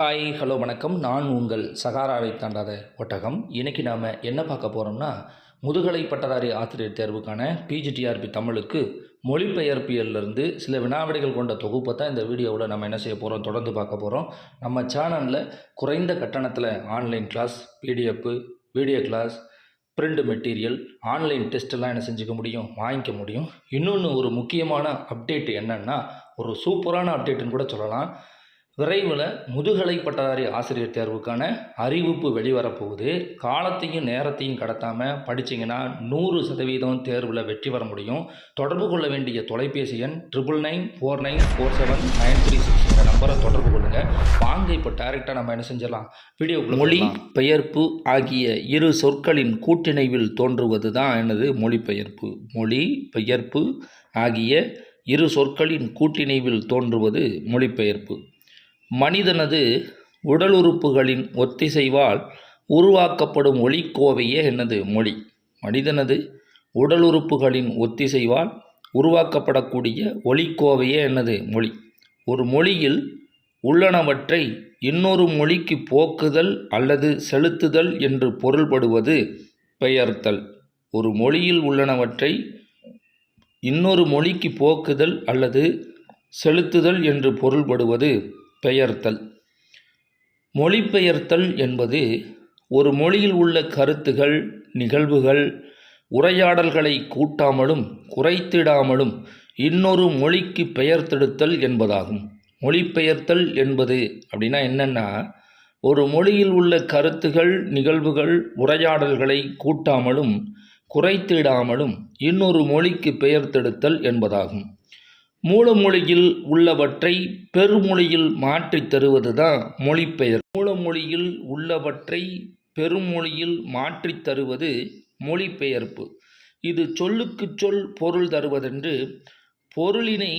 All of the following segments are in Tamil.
ஹாய் ஹலோ வணக்கம். நான் உங்கள் சகாராவை தாண்டாத ஒட்டகம். இன்றைக்கி நாம் என்ன பார்க்க போகிறோம்னா முதுகலை பட்டதாரி ஆசிரியர் தேர்வுக்கான பிஜிடிஆர்பி தமிழுக்கு மொழிபெயர்ப்பியலிருந்து சில வினாவிடைகள் கொண்ட தொகுப்பை தான் இந்த வீடியோவில் நம்ம என்ன செய்ய போகிறோம் தொடர்ந்து பார்க்க போகிறோம் நம்ம சேனலில் குறைந்த கட்டணத்தில் online class PDF video class print material online டெஸ்ட்டெல்லாம் என்ன செஞ்சுக்க முடியும் வாங்கிக்க முடியும். இன்னொன்று ஒரு முக்கியமான அப்டேட் என்னென்னா ஒரு சூப்பரான அப்டேட்டுன்னு கூட சொல்லலாம். விரைவில் முதுகலை பட்டதாரி ஆசிரியர் தேர்வுக்கான அறிவிப்பு வெளிவரப்போகுது. காலத்தையும் நேரத்தையும் கடத்தாமல் படிச்சிங்கன்னா நூறு சதவீதம் தேர்வில் வெற்றி பெற முடியும். தொடர்பு கொள்ள வேண்டிய தொலைபேசி எண் triple nine four nine four seven nine three six இந்த நம்பரை தொடர்பு கொள்ளுங்கள் வாங்க இப்போ டேரெக்டாக நம்ம என்ன செஞ்சிடலாம்? வீடியோ மொழி பெயர்ப்பு ஆகிய இரு சொற்களின் கூட்டிணைவில் தோன்றுவது தான் எனது மொழிபெயர்ப்பு மொழி பெயர்ப்பு ஆகிய இரு சொற்களின் கூட்டிணைவில் தோன்றுவது மொழிபெயர்ப்பு மனிதனது உடலுறுப்புகளின் ஒத்திசைவால் உருவாக்கப்படும் ஒளிக்கோவையே என்னது? மொழி. மனிதனது உடலுறுப்புகளின் ஒத்திசைவால் உருவாக்கப்படக்கூடிய ஒளிக்கோவையே என்னது? மொழி. ஒரு மொழியில் உள்ளனவற்றை இன்னொரு மொழிக்கு போக்குதல் அல்லது செலுத்துதல் என்று பொருள்படுவது பெயர்த்தல். ஒரு மொழியில் உள்ளனவற்றை இன்னொரு மொழிக்கு போக்குதல் அல்லது செலுத்துதல் என்று பொருள்படுவது பெயர்த்தல். மொழிபெயர்த்தல் என்பது ஒரு மொழியில் உள்ள கருத்துகள் நிகழ்வுகள் உரையாடல்களை கூட்டாமலும் குறைத்திடாமலும் இன்னொரு மொழிக்கு பெயர்த்தெடுத்தல் என்பதாகும். மொழிபெயர்த்தல் என்பது அப்படின்னா என்னென்னா ஒரு மொழியில் உள்ள கருத்துகள் நிகழ்வுகள் உரையாடல்களை கூட்டாமலும் குறைத்திடாமலும் இன்னொரு மொழிக்கு பெயர்த்தெடுத்தல் என்பதாகும். மூலமொழியில் உள்ளவற்றை பெருமொழியில் மாற்றித் தருவது தான் மொழிபெயர் மூலமொழியில் உள்ளவற்றை பெருமொழியில் மாற்றித் தருவது மொழிபெயர்ப்பு. இது சொல்லுக்கு சொல் பொருள் தருவதென்று பொருளினை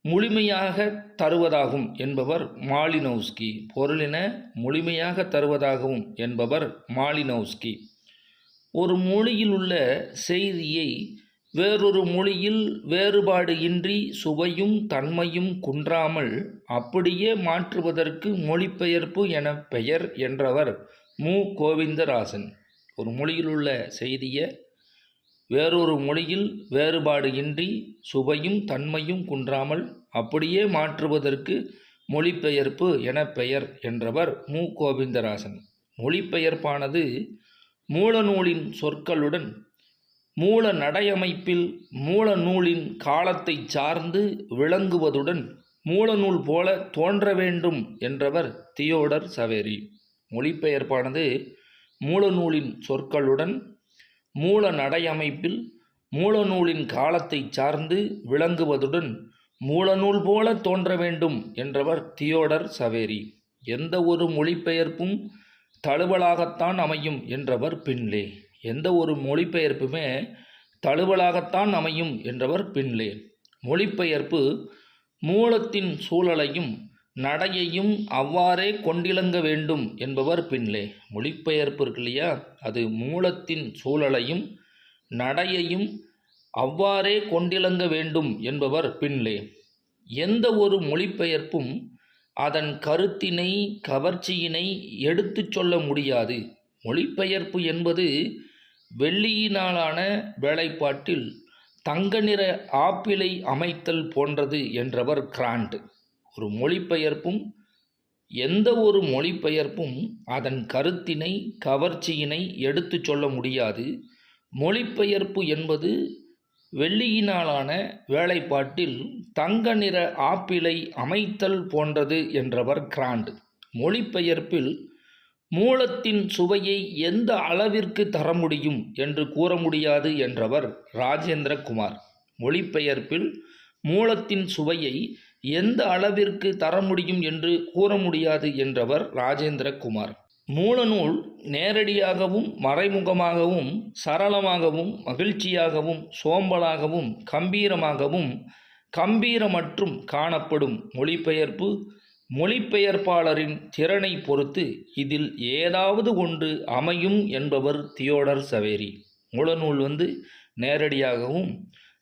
முழுமையாக தருவதாகும் என்பவர் மாலினோவ்ஸ்கி. பொருளின முழுமையாக தருவதாகவும் என்பவர் மாலினோவ்ஸ்கி. ஒரு மொழியில் உள்ள செய்தியை வேறொரு மொழியில் வேறுபாடு இன்றி சுவையும் தன்மையும் குன்றாமல் அப்படியே மாற்றுவதற்கு மொழிபெயர்ப்பு என பெயர் என்றவர் மு. கோவிந்தராசன். ஒரு மொழியில் உள்ள செய்தியை வேறொரு மொழியில் வேறுபாடு இன்றி சுவையும் தன்மையும் குன்றாமல் அப்படியே மாற்றுவதற்கு மொழிபெயர்ப்பு என பெயர் என்றவர் மு. கோவிந்தராசன். மொழிபெயர்ப்பானது மூலநூலின் சொற்களுடன் மூல நடையமைப்பில் மூல நூலின் காலத்தை சார்ந்து விளங்குவதுடன் மூலநூல் போல தோன்ற வேண்டும் என்றவர் தியோடர் சவேரி. மொழிபெயர்ப்பானது மூலநூலின் சொற்களுடன் மூல நடையமைப்பில் மூலநூலின் காலத்தை சார்ந்து விளங்குவதுடன் மூலநூல் போல தோன்ற வேண்டும் என்றவர் தியோடர் சவேரி. எந்த ஒரு மொழிபெயர்ப்பும் தழுவலாகத்தான் அமையும் என்றவர் பின்லே. எந்த ஒரு மொழிபெயர்ப்புமே தழுவலாகத்தான் அமையும் என்றவர் பின்லே. மொழிபெயர்ப்பு மூலத்தின் சூழலையும் நடையையும் அவ்வாறே கொண்டிலங்க வேண்டும் என்பவர் பின்லே. மொழிபெயர்ப்பு இருக்கு இல்லையா? அது மூலத்தின் சூழலையும் நடையையும் அவ்வாறே கொண்டிலங்க வேண்டும் என்பவர் பின்லே. எந்த ஒரு மொழிபெயர்ப்பும் அதன் கருத்தினை கவர்ச்சியினை எடுத்துச் சொல்ல முடியாது. மொழிபெயர்ப்பு என்பது வெள்ளியினாலான வேலைப்பாட்டில் தங்க நிற ஆப்பிளை அமைத்தல் போன்றது என்றவர் கிராண்ட். ஒரு மொழிபெயர்ப்பும் எந்த ஒரு மொழிபெயர்ப்பும் அதன் கருத்தினை கவர்ச்சியினை எடுத்துச் சொல்ல முடியாது. மொழிபெயர்ப்பு என்பது வெள்ளியினாலான வேலைப்பாட்டில் தங்க நிற ஆப்பிளை அமைத்தல் போன்றது என்றவர் கிராண்ட். மொழிபெயர்ப்பில் மூலத்தின் சுவையை எந்த அளவிற்கு தர முடியும் என்று கூற முடியாது என்றவர் ராஜேந்திரகுமார். மொழிபெயர்ப்பில் மூலத்தின் சுவையை எந்த அளவிற்கு தர முடியும் என்று கூற முடியாது என்றவர் ராஜேந்திரகுமார். மூலநூல் நேரடியாகவும் மறைமுகமாகவும் சரளமாகவும் மகிழ்ச்சியாகவும் சோம்பலாகவும் கம்பீரமாகவும் கம்பீரமற்றும் காணப்படும் மொழிபெயர்ப்பு மொழிபெயர்ப்பாளரின் திறனை பொறுத்து இதில் ஏதாவது ஒன்று அமையும் என்பவர் தியோடர் சவேரி. முழநூல் வந்து நேரடியாகவும்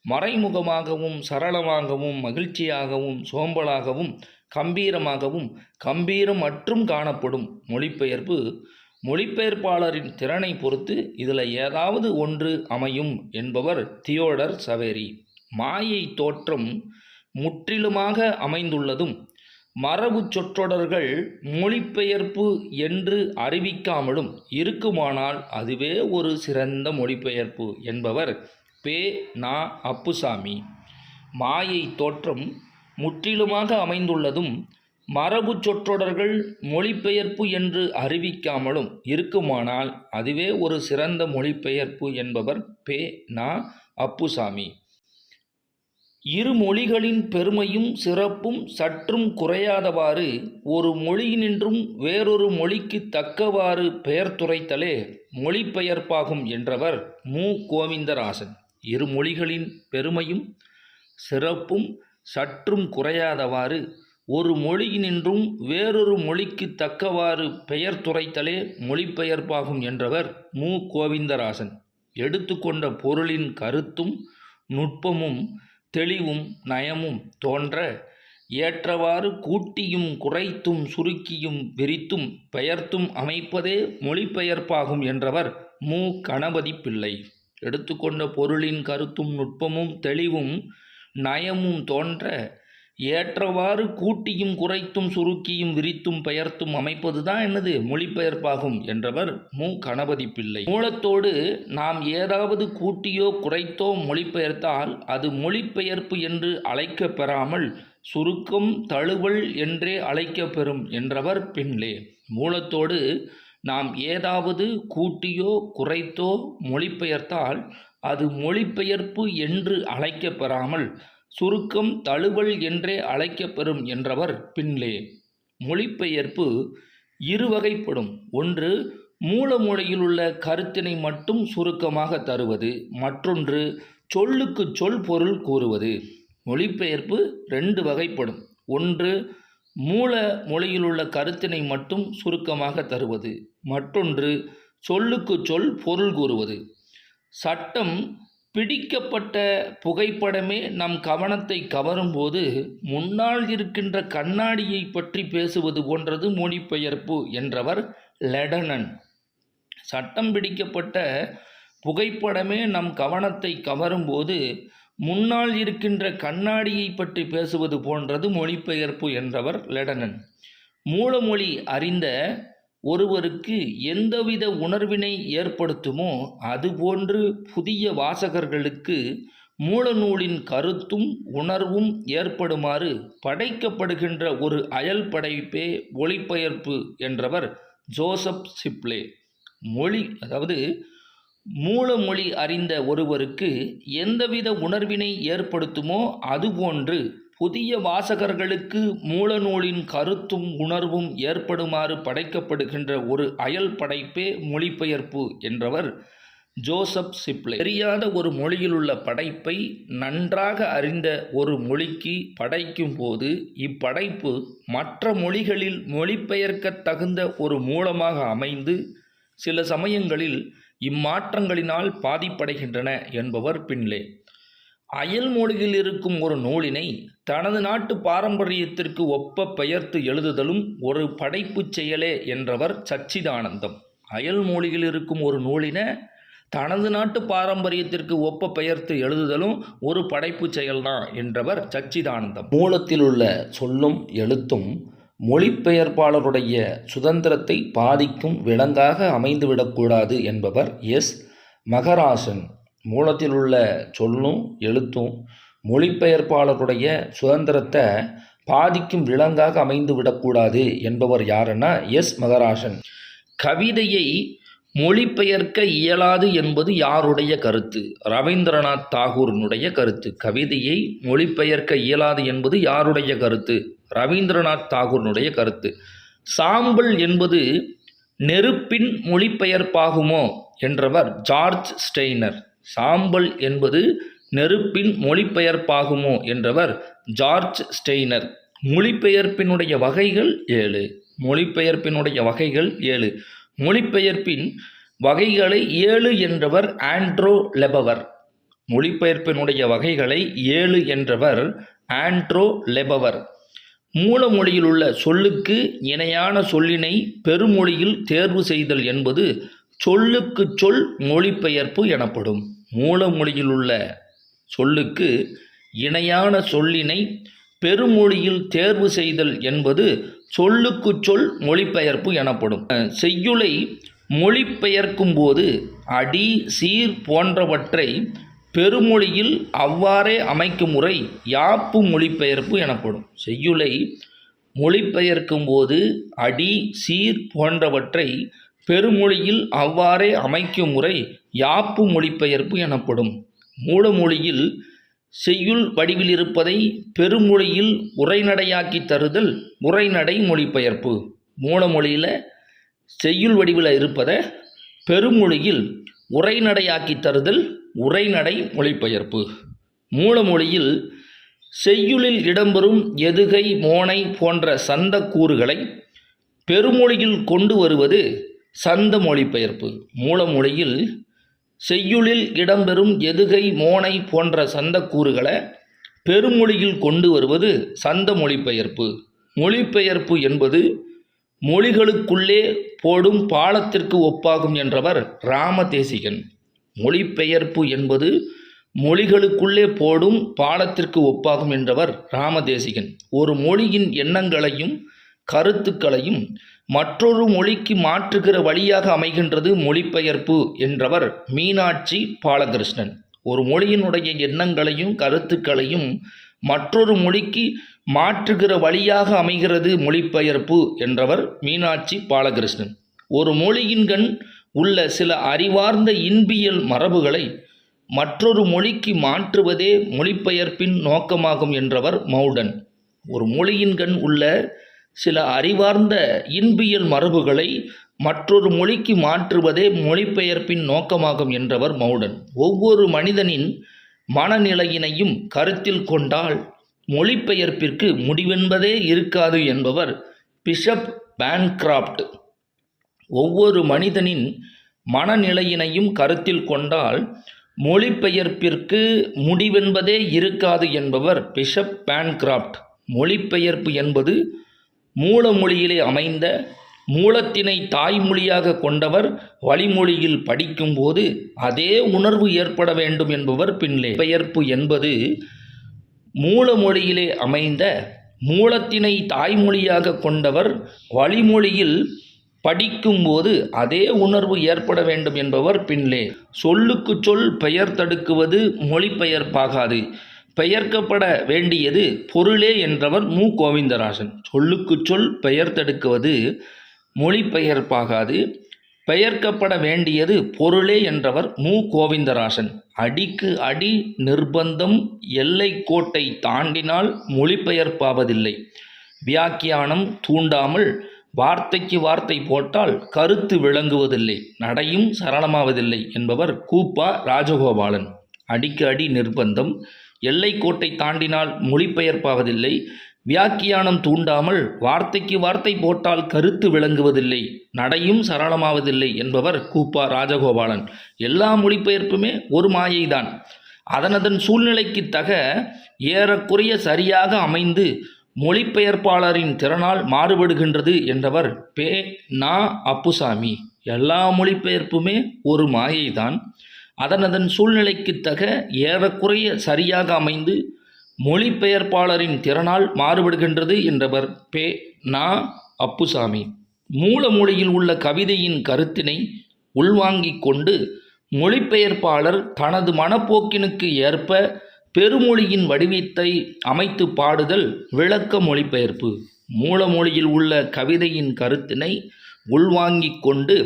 மறைமுகமாகவும் சரளமாகவும் மகிழ்ச்சியாகவும் சோம்பலாகவும் கம்பீரமாகவும் கம்பீரம் மற்றும் காணப்படும் மொழிபெயர்ப்பு மொழிபெயர்ப்பாளரின் திறனை பொறுத்து இதில் ஏதாவது ஒன்று அமையும் என்பவர் தியோடர் சவேரி. மாயை தோற்றம் முற்றிலுமாக அமைந்துள்ளதும் மரபு சொற்றொடர்கள் மொழிபெயர்ப்பு என்று அறிவிக்காமலும் இருக்குமானால் அதுவே ஒரு சிறந்த மொழிபெயர்ப்பு என்பவர் பே நா அப்புசாமி. மாயை தோற்றம் முற்றிலுமாக அமைந்துள்ளதும் மரபு சொற்றொடர்கள் மொழிபெயர்ப்பு என்று அறிவிக்காமலும் இருக்குமானால் அதுவே ஒரு சிறந்த மொழிபெயர்ப்பு என்பவர் பே நா அப்புசாமி. இரு மொழிகளின் பெருமையும் சிறப்பும் சற்றும் குறையாதவாறு ஒரு மொழியினின்றும் வேறொரு மொழிக்கு தக்கவாறு பெயர்த்துரைத்தலே மொழிபெயர்ப்பாகும் என்றவர் மு. கோவிந்தராசன். இரு மொழிகளின் பெருமையும் சிறப்பும் சற்றும் குறையாதவாறு ஒரு மொழியினின்றும் வேறொரு மொழிக்கு தக்கவாறு பெயர்த்துரைத்தலே மொழிபெயர்ப்பாகும் என்றவர் மு. கோவிந்தராசன். எடுத்துக்கொண்ட பொருளின் கருத்தும் நுட்பமும் தெளிவும் நயமும் தோன்ற ஏற்றவாறு கூட்டியும் குறைத்தும் சுருக்கியும் விரித்தும் பெயர்த்தும் அமைப்பதே மொழிபெயர்ப்பாகும் என்றவர் மு. கணபதி பிள்ளை. எடுத்துக்கொண்ட பொருளின் கருத்தும் நுட்பமும் தெளிவும் நயமும் தோன்ற ஏற்றவாறு கூட்டியும் குறைத்தும் சுருக்கியும் விரித்தும் பெயர்த்தும் அமைப்பது தான் என்னது? மொழிபெயர்ப்பாகும் என்றவர் மு. கணபதி பிள்ளை. மூலத்தோடு நாம் ஏதாவது கூட்டியோ குறைத்தோ மொழிபெயர்த்தால் அது மொழிபெயர்ப்பு என்று அழைக்கப் பெறாமல் சுருக்கம் தழுவல் என்றே அழைக்கப்பெறும் என்றவர் பின்லே மூலத்தோடு நாம் ஏதாவது கூட்டியோ குறைத்தோ மொழிபெயர்த்தால் அது மொழிபெயர்ப்பு என்று அழைக்கப் பெறாமல் சுருக்கம் தழுவல் என்றே அழைக்கப்பெறும் என்றவர் பின்லே. மொழிபெயர்ப்பு இருவகைப்படும். ஒன்று மூல மொழியிலுள்ள கருத்தினை மட்டும் சுருக்கமாக தருவது. மற்றொன்று சொல்லுக்கு சொல் பொருள் கூறுவது. மொழிபெயர்ப்பு ரெண்டு வகைப்படும். ஒன்று மூல மொழியிலுள்ள கருத்தினை மட்டும் சுருக்கமாக தருவது. மற்றொன்று சொல்லுக்கு சொல் பொருள் கூறுவது. சட்டம் பிடிக்கப்பட்ட புகைப்படமே நம் கவனத்தை கவரும்போது முன்னால் இருக்கின்ற கண்ணாடியை பற்றி பேசுவது போன்றது மொழிபெயர்ப்பு என்றவர் லெடனன். சட்டம் பிடிக்கப்பட்ட புகைப்படமே நம் கவனத்தை கவரும்போது முன்னால் இருக்கின்ற கண்ணாடியை பற்றி பேசுவது போன்றது மொழிபெயர்ப்பு என்றவர் லெடனன். மூலமொழி அறிந்த ஒருவருக்கு எந்தவித உணர்வினை ஏற்படுத்துமோ அதுபோன்று புதிய வாசகர்களுக்கு மூலநூலின் கருத்தும் உணர்வும் ஏற்படுமாறு படைக்கப்படுகின்ற ஒரு அயல் படைப்பே ஒளிபெயர்ப்பு என்றவர் ஜோசப் சிப்ளே மொழி அதாவது மூலமொழி அறிந்த ஒருவருக்கு எந்தவித உணர்வினை ஏற்படுத்துமோ அதுபோன்று புதிய வாசகர்களுக்கு மூலநூலின் கருத்தும் உணர்வும் ஏற்படுமாறு படைக்கப்படுகின்ற ஒரு அயல் படைப்பே மொழிபெயர்ப்பு என்றவர் ஜோசப் சிப்ளே தெரியாத ஒரு மொழியிலுள்ள படைப்பை நன்றாக அறிந்த ஒரு மொழிக்கு படைக்கும் போது இப்படைப்பு மற்ற மொழிகளில் மொழிபெயர்க்க தகுந்த ஒரு மூலமாக அமைந்து சில சமயங்களில் இம்மாற்றங்களினால் பாதிப்படைகின்றன என்பவர் பின்லே. அயல் மொழியில் இருக்கும் ஒரு நூலினை தனது நாட்டு பாரம்பரியத்திற்கு ஒப்ப பெயர்த்து எழுதுதலும் ஒரு படைப்புச் செயலே என்றவர் சச்சிதானந்தம். அயல் மொழியில் இருக்கும் ஒரு நூலினை தனது நாட்டு பாரம்பரியத்திற்கு ஒப்ப பெயர்த்து எழுதுதலும் ஒரு படைப்புச் செயல்தான் என்றவர் சச்சிதானந்தம். மூலத்தில் உள்ள சொல்லும் எழுத்தும் மொழிபெயர்ப்பாளருடைய சுதந்திரத்தை பாதிக்கும் விலங்காக அமைந்துவிடக்கூடாது என்பவர் எஸ். மகராசன். மூலத்தில் உள்ள சொல்லும் எழுத்தும் மொழிபெயர்ப்பாளருடைய சுதந்திரத்தை பாதிக்கும் விலங்காக அமைந்து விடக்கூடாது என்பவர் யாருன்னா எஸ். மகராசன். கவிதையை மொழிபெயர்க்க இயலாது என்பது யாருடைய கருத்து? ரவீந்திரநாத் தாகூரினுடைய கருத்து. கவிதையை மொழிபெயர்க்க இயலாது என்பது யாருடைய கருத்து? ரவீந்திரநாத் தாகூரினுடைய கருத்து. சாம்பல் என்பது நெருப்பின் மொழிபெயர்ப்பாகுமோ? என்றவர் ஜார்ஜ் ஸ்டெய்னர். சாம்பல் என்பது நெருப்பின் மொழிபெயர்ப்பாகுமோ என்றவர் ஜார்ஜ் ஸ்டெய்னர். மொழிபெயர்ப்பினுடைய வகைகள் ஏழு. மொழிபெயர்ப்பினுடைய வகைகள் ஏழு. மொழிபெயர்ப்பின் வகைகளை ஏழு என்றவர் ஆண்ட்ரோ லெபவர். மொழிபெயர்ப்பினுடைய வகைகளை ஏழு என்றவர் ஆண்ட்ரோ லெபவர். மூலமொழியில் உள்ள சொல்லுக்கு இணையான சொல்லினை பெருமொழியில் தேர்வு செய்தல் என்பது சொல்லுக்கு சொல் மொழிபெயர்ப்பு எனப்படும். மூலமொழியில் உள்ள சொல்லுக்கு இணையான சொல்லினை பெருமொழியில் தேர்வு செய்தல் என்பது சொல்லுக்கு சொல் மொழிபெயர்ப்பு எனப்படும். செய்யுளை மொழிபெயர்க்கும் போது அடி சீர் போன்றவற்றை பெருமொழியில் அவ்வாறே அமைக்கும் முறை யாப்பு மொழிபெயர்ப்பு எனப்படும். செய்யுளை மொழிபெயர்க்கும் போது அடி சீர் போன்றவற்றை பெருமொழியில் அவ்வாறே அமைக்கும் முறை யாப்பு மொழிபெயர்ப்பு எனப்படும். மூலமொழியில் செய்யுள் வடிவில் இருப்பதை பெருமொழியில் உரைநடையாக்கி தருதல் உரைநடை மொழிபெயர்ப்பு. மூலமொழியில் செய்யுள் வடிவில் இருப்பதை பெருமொழியில் உரைநடையாக்கி தருதல் உரைநடை மொழிபெயர்ப்பு. மூலமொழியில் செய்யுளில் இடம்பெறும் எதுகை மோனை போன்ற சந்த கூறுகளை பெருமொழியில் கொண்டு வருவது சந்த மொழிபெயர்ப்பு. மூலமொழியில் செய்யுளில் இடம்பெறும் எதுகை மோனை போன்ற சந்தக்கூறுகளை பெருமொழியில் கொண்டு வருவது சந்த மொழிபெயர்ப்பு. மொழிபெயர்ப்பு என்பது மொழிகளுக்குள்ளே போடும் பாலத்திற்கு ஒப்பாகும் என்றவர் ராமதேசிகன். மொழிபெயர்ப்பு என்பது மொழிகளுக்குள்ளே போடும் பாலத்திற்கு ஒப்பாகும் என்றவர் ராமதேசிகன். ஒரு மொழியின் எண்ணங்களையும் கருத்துக்களையும் மற்றொரு மொழிக்கு மாற்றுகிற வழியாக அமைகின்றது மொழிபெயர்ப்பு என்றவர் மீனாட்சி பாலகிருஷ்ணன். ஒரு மொழியினுடைய எண்ணங்களையும் கருத்துக்களையும் மற்றொரு மொழிக்கு மாற்றுகிற வழியாக அமைகிறது மொழிபெயர்ப்பு என்றவர் மீனாட்சி பாலகிருஷ்ணன். ஒரு மொழியின் கண் உள்ள சில அறிவார்ந்த இன்பியல் மரபுகளை மற்றொரு மொழிக்கு மாற்றுவதே மொழிபெயர்ப்பின் நோக்கமாகும் என்றவர் மௌடன். ஒரு மொழியின் கண் உள்ள சில அறிவார்ந்த இன்பியல் மரபுகளை மற்றொரு மொழிக்கு மாற்றுவதே மொழிபெயர்ப்பின் நோக்கமாகும் என்றவர் மௌடன். ஒவ்வொரு மனிதனின் மனநிலையினையும் கருத்தில் கொண்டால் மொழிபெயர்ப்பிற்கு முடிவென்பதே இருக்காது என்பவர் பிஷப் பேன்கிராப்ட். ஒவ்வொரு மனிதனின் மனநிலையினையும் கருத்தில் கொண்டால் மொழிபெயர்ப்பிற்கு முடிவென்பதே இருக்காது என்பவர் பிஷப் பேன்கிராப்ட். மொழிபெயர்ப்பு என்பது மூலமொழியிலே அமைந்த மூலத்தினை தாய்மொழியாக கொண்டவர் வழிமொழியில் படிக்கும்போது அதே உணர்வு ஏற்பட வேண்டும் என்பவர் பின்லே. பெயர்ப்பு என்பது மூலமொழியிலே அமைந்த மூலத்தினை தாய்மொழியாக கொண்டவர் வழிமொழியில் படிக்கும்போது அதே உணர்வு ஏற்பட வேண்டும் என்பவர் பின்லே. சொல்லுக்கு சொல் பெயர் தடுக்குவது மொழிபெயர்ப்பாகாது. பெயர்க்கப்பட வேண்டியது பொருளே என்றவர் மு. கோவிந்தராஜன் சொல்லுக்கு சொல் பெயர் தடுக்குவது மொழிபெயர்ப்பாகாது. பெயர்க்கப்பட வேண்டியது பொருளே என்றவர் மு. கோவிந்தராஜன் அடிக்கு அடி நிர்பந்தம் எல்லை கோட்டை தாண்டினால் மொழிபெயர்ப்பாவதில்லை. வியாக்கியானம் தூண்டாமல் வார்த்தைக்கு வார்த்தை போட்டால் கருத்து விளங்குவதில்லை. நடையும் சரளமாவதில்லை என்பவர் கூப்பா ராஜகோபாலன். அடிக்கு அடி நிர்பந்தம் எல்லைக்கோட்டை தாண்டினால் மொழிபெயர்ப்பாவதில்லை. வியாக்கியானம் தூண்டாமல் வார்த்தைக்கு வார்த்தை போட்டால் கருத்து விளங்குவதில்லை. நடையும் சரளமாவதில்லை என்பவர் கூப்பா ராஜகோபாலன். எல்லா மொழிபெயர்ப்புமே ஒரு மாயைதான். அதனதன் சூழ்நிலைக்கு தக ஏறக்குறைய சரியாக அமைந்து மொழிபெயர்ப்பாளரின் திறனால் மாறுபடுகின்றது என்றவர் பே. நா. அப்புசாமி. எல்லா மொழிபெயர்ப்புமே ஒரு மாயைதான். அதனதன் சூழ்நிலைக்கு தக ஏறக்குறைய சரியாக அமைந்து மொழிபெயர்ப்பாளரின் திறனால் மாறுபடுகின்றது என்றவர் பே நா அப்புசாமி. மூல மொழியில் உள்ள கவிதையின் கருத்தினை உள்வாங்கிக் கொண்டு மொழிபெயர்ப்பாளர் தனது மனப்போக்கினுக்கு ஏற்ப பெருமொழியின் வடிவத்தை அமைத்து பாடுதல் விளக்க மொழிபெயர்ப்பு. மூலமொழியில் உள்ள கவிதையின் கருத்தினை உள்வாங்கிக் கொண்டு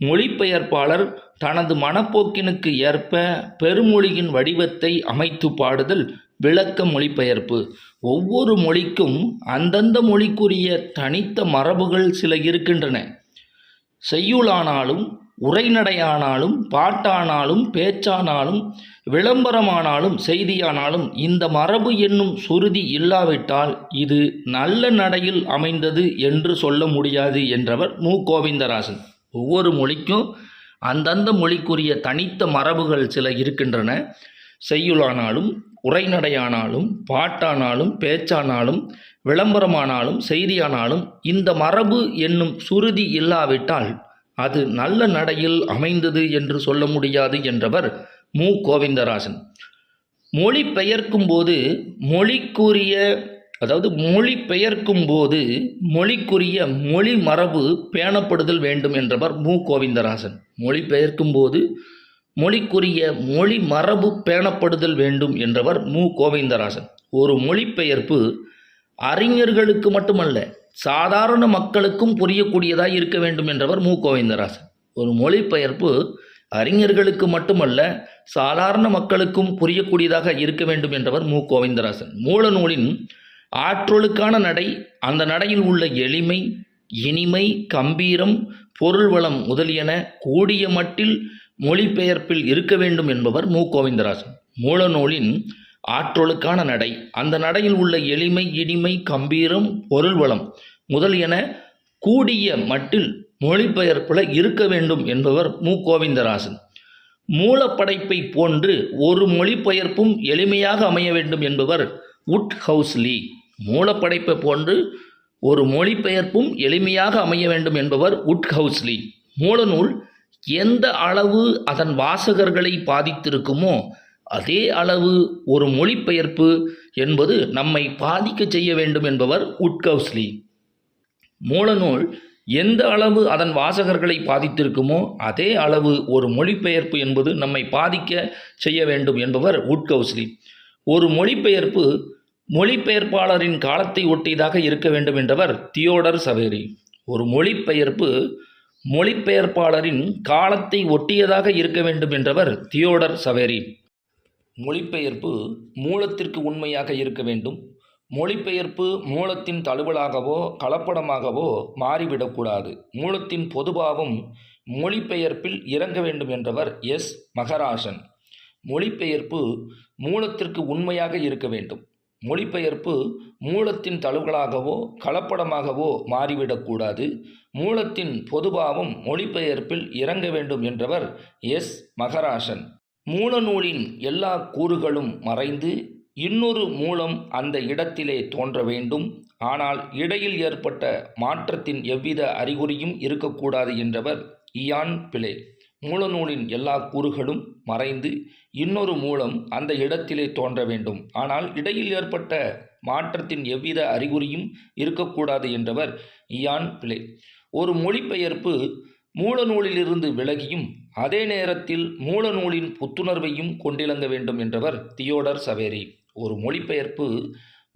மொழிபெயர்ப்பாளர் தனது மனப்போக்கினுக்கு ஏற்ப பெருமொழியின் வடிவத்தை அமைத்து பாடுதல் விளக்க மொழிபெயர்ப்பு. ஒவ்வொரு மொழிக்கும் அந்தந்த மொழிக்குரிய தனித்த மரபுகள் சில இருக்கின்றன. செய்யுளானாலும் உரைநடையானாலும் பாட்டானாலும் பேச்சானாலும் விளம்பரமானாலும் செய்தியானாலும் இந்த மரபு என்னும் சுருதி இல்லாவிட்டால் இது நல்ல நடையில் அமைந்தது என்று சொல்ல முடியாது என்றவர் மு. கோவிந்தராசன். ஒவ்வொரு மொழிக்கும் அந்தந்த மொழிக்குரிய தனித்த மரபுகள் சில இருக்கின்றன. செய்யுளானாலும் உரைநடையானாலும் பாட்டானாலும் பேச்சானாலும் விளம்பரமானாலும் செய்தியானாலும் இந்த மரபு என்னும் சுருதி இல்லாவிட்டால் அது நல்ல நடையில் அமைந்தது என்று சொல்ல முடியாது என்றவர் மு. கோவிந்தராஜன் மொழி பெயர்க்கும் போது மொழிக்குரிய அதாவது மொழி பெயர்க்கும் போது மொழிக்குரிய மொழி மரபு பேணப்படுதல் வேண்டும் என்றவர் மு. கோவிந்தராஜன் மொழிபெயர்க்கும் போது மொழிக்குரிய மொழி மரபு பேணப்படுதல் வேண்டும் என்றவர் மு. கோவிந்தராசன். ஒரு மொழிபெயர்ப்பு அறிஞர்களுக்கு மட்டுமல்ல சாதாரண மக்களுக்கும் புரியக்கூடியதாக இருக்க வேண்டும் என்றவர் மு. கோவிந்தராசன். ஒரு மொழிபெயர்ப்பு அறிஞர்களுக்கு மட்டுமல்ல சாதாரண மக்களுக்கும் புரியக்கூடியதாக இருக்க வேண்டும் என்றவர் மு. கோவிந்தராசன். மூல நூலின் ஆற்றலுக்கான நடை அந்த நடையில் உள்ள எளிமை இனிமை கம்பீரம் பொருள் வளம் முதலியன கூடிய மட்டில் மொழிபெயர்ப்பில் இருக்க வேண்டும் என்பவர் மு. கோவிந்தராஜன் மூலநூலின் ஆற்றலுக்கான நடை. அந்த நடையில் உள்ள எளிமை இனிமை கம்பீரம் பொருள் வளம் முதலியன கூடிய மட்டில் மொழிபெயர்ப்பில் இருக்க வேண்டும் என்பவர் மு. கோவிந்தராசன். மூலப்படைப்பை போன்று ஒரு மொழிபெயர்ப்பும் எளிமையாக அமைய வேண்டும் என்பவர் உட் ஹவுஸ்லி மூலப்படைப்பை போன்று ஒரு மொழிபெயர்ப்பும் எளிமையாக அமைய வேண்டும் என்பவர் உட்ஹவுஸ்லி மூலநூல் எந்த அளவு அதன் வாசகர்களை பாதித்திருக்குமோ அதே அளவு ஒரு மொழிபெயர்ப்பு என்பது நம்மை பாதிக்க செய்ய வேண்டும் என்பவர் உட்கவுஸ்லி மூலநூல் எந்த அளவு அதன் வாசகர்களை பாதித்திருக்குமோ அதே அளவு ஒரு மொழிபெயர்ப்பு என்பது நம்மை பாதிக்க செய்ய வேண்டும் என்பவர் உட்கவுஸ்லி ஒரு மொழிபெயர்ப்பு மொழிபெயர்ப்பாளரின் காலத்தை ஒட்டியதாக இருக்க வேண்டும் என்றவர் தியோடர் சவேரி. ஒரு மொழிபெயர்ப்பு மொழிபெயர்ப்பாளரின் காலத்தை ஒட்டியதாக இருக்க வேண்டும் என்றவர் தியோடர் சவேரி. மொழிபெயர்ப்பு மூலத்திற்கு உண்மையாக இருக்க வேண்டும். மொழிபெயர்ப்பு மூலத்தின் தழுவலாகவோ கலப்படமாகவோ மாறிவிடக்கூடாது. மூலத்தின் பொதுபாவம் மொழிபெயர்ப்பில் இறங்க வேண்டும் என்றவர் எஸ். மகராசன். மொழிபெயர்ப்பு மூலத்திற்கு உண்மையாக இருக்க வேண்டும். மொழிபெயர்ப்பு மூலத்தின் தழுவலாகவோ கலப்படமாகவோ மாறிவிடக்கூடாது. மூலத்தின் பொதுபாவம் மொழிபெயர்ப்பில் இறங்க வேண்டும் என்றவர் எஸ். மகராசன். மூலநூலின் எல்லா கூறுகளும் மறைந்து இன்னொரு மூலம் அந்த இடத்திலே தோன்ற வேண்டும். ஆனால் இடையில் ஏற்பட்ட மாற்றத்தின் எவ்வித அறிகுறியும் இருக்கக்கூடாது என்றவர் இயான் பிளே மூலநூலின் எல்லா கூறுகளும் மறைந்து இன்னொரு மூலம் அந்த இடத்திலே தோன்ற வேண்டும். ஆனால் இடையில் ஏற்பட்ட மாற்றத்தின் எவ்வித அறிகுறியும் இருக்கக்கூடாது என்றவர் இயான் பிளே. ஒரு மொழிபெயர்ப்பு மூலநூலிலிருந்து விலகியும் அதே நேரத்தில் மூலநூலின் புத்துணர்வையும் கொண்டிலங்க வேண்டும் என்றவர் தியோடர் சவேரி. ஒரு மொழிபெயர்ப்பு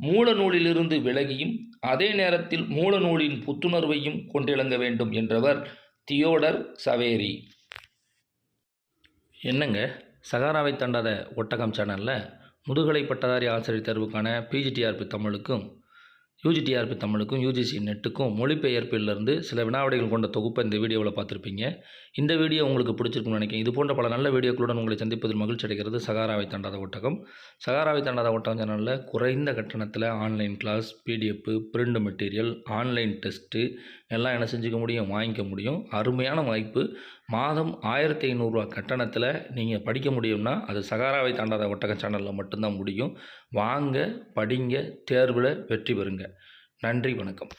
மூலநூலிலிருந்து விலகியும் அதே நேரத்தில் மூலநூலின் புத்துணர்வையும் கொண்டிலங்க வேண்டும் என்றவர் தியோடர் சவேரி. என்னங்க? சகாராவை தாண்டாத ஒட்டகம் சேனலில் முதுகலை பட்டதாரி ஆசிரியர் தேர்வுக்கான பிஜிடிஆர்பி தமிழுக்கும் யூஜிடிஆர்பி தமிழுக்கும் யூஜிசி நெட்டுக்கும் மொழிபெயர்ப்பிலிருந்து சில வினாவிடைகள் கொண்ட தொகுப்பை இந்த வீடியோவில் பார்த்துருப்பீங்க. இந்த வீடியோ உங்களுக்கு பிடிச்சிருக்கும்னு நினைக்கிறேன். இது போன்ற பல நல்ல வீடியோக்களுடன் உங்களை சந்திப்பதில் மகிழ்ச்சி அடைகிறது சகாராவை தாண்டாத ஒட்டகம். சகாராவை தாண்டாத ஒட்டகம் சேனலில் குறைந்த கட்டணத்தில் online class PDF print material online test எல்லாம் என்ன செஞ்சுக்க முடியும்? வாங்கிக்க முடியும். அருமையான வாய்ப்பு. மாதம் ஆயிரத்தி ஐநூறுரூவா கட்டணத்தில் நீங்கள் படிக்க முடியும்னா அது சகாராவை தாண்டாத ஒட்டக சேனலில் மட்டும்தான் முடியும். வாங்க படிங்க தேர்வில் வெற்றி பெறுங்க. நன்றி வணக்கம்.